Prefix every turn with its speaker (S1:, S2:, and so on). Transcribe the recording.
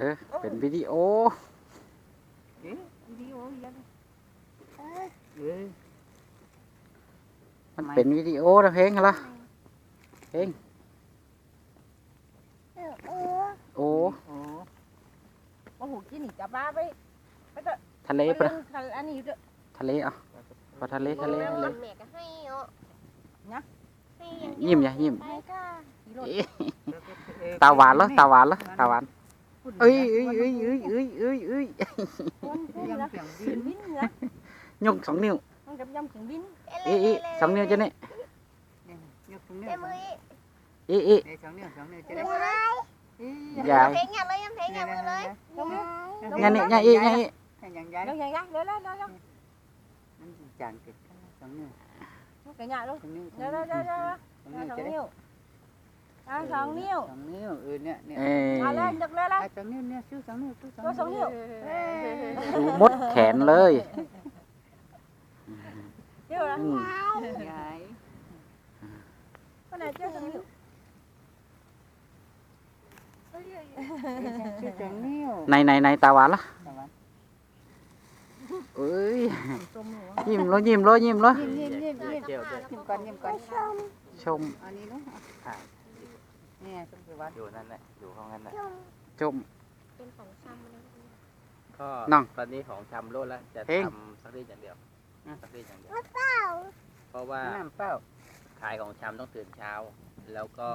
S1: ออเป็นวิดีโอ
S2: เอ๊ะ
S3: วิดีโออีกแล้ว
S2: เอ้ย
S1: มันเป็นวิดีโอนะเพลงเหรอเพลงโอ้
S2: โอ้
S3: โอ้โหกินนี่จับปลาไปไปเถอะ
S1: ทะเล
S3: ไป
S1: ปะ
S3: เรื่องทะเลอันนี้อยู่เถอะ
S1: ทะเลเอะพอทะเลทะเลทะเล
S4: แม่ก็ให้เนาะ
S3: นะ
S4: ให้อาง
S1: ยิ้มอย่ายิ้ม
S4: ไปก็
S3: ขี่รถ
S1: เอ๊ะตาหวานเหรอตาหวานเหรอตาหวานเอ้ยเอ้ยเอ้ยเอ้ยเอ้ยเอ้ยเอ้ย
S3: คนคนละ
S2: ยำเสียง
S3: เสียง
S2: บิ
S3: บิ
S2: น
S3: นนะ
S1: ยกสองนิ้ว
S3: ต้องจำยำเสียงบิน
S1: เอ้ยเอ้ยสองนิ้วจะเนี่ย
S2: ยกสองนิ้ว
S4: เต็มมือ
S1: เอ้ยเอ้ย
S2: เอ้ยสองนิ้วสองนิ้วจะ
S4: เต็
S2: ได้
S4: มมือเลย
S1: ยาย
S4: เพลงอย่าเลยยังเพลง อย่ามือเลย
S3: ตรงนี้
S1: งานนี่งานอีกงานอีก
S2: ให้ยังยาย
S3: เดี๋ยวยังยังเดี๋ยวแล้วเดี๋ยวแล้ว
S2: มันจางติดกันสองนิ้ว
S3: ลูกกระหยาลูก
S2: สองนิ้ว
S3: เดี๋ยวเดี๋ยวเดี๋ยวเดี๋ยว
S2: สอง
S3: ส
S2: นิ้ว
S3: อง
S2: จะได้
S3: นิ้วอ่าสองนิ้ว
S2: สองนิ้วเออเนี่ยเนี่ย
S1: เอ้ย
S3: มาเลยยกเลยเลย
S2: อะสองนิ้วเนี่ยชูสองนิ้วชูสอง
S3: ชูสองนิ้ว
S2: เอ้ย
S1: ดูมดแขนเลย
S3: เดี๋ยวนะ
S1: อืม
S2: ยาย
S3: คนไหนเจ้าสองนิ้ว
S2: เอ้ยชูสองนิ้ว
S1: ในในในตาหวานเหรอ
S2: สองวัน
S1: เอ้ย
S3: จมหัว
S1: ยิ้มแล้วยิ้มแล้วยิ้มแล้ว
S2: ยิ้มยิ้มยิ้มยิ้ม
S4: เจียวด้วย
S2: ยิ้มก่อนยิ้มก่อน
S1: ชม
S2: อันนี้เนาะอะ เนี่ยชมสิวัด
S5: อยู่นั่นแหละอยู่ห้องนั้นแหละ
S1: ชม
S4: เป็นของซ้ำนะ
S5: ก็
S1: น้อง
S5: ตอนนี้ของชำโลดแล้วจะ
S1: เฮ้ง
S5: ทำสักรีดอย่างเดียวสักรีดอย่างเดียว
S4: เปล่า
S5: เพราะว่า
S2: น้ำเปล่า
S5: ขายของชำต้องตื่นเช้า แล้วก็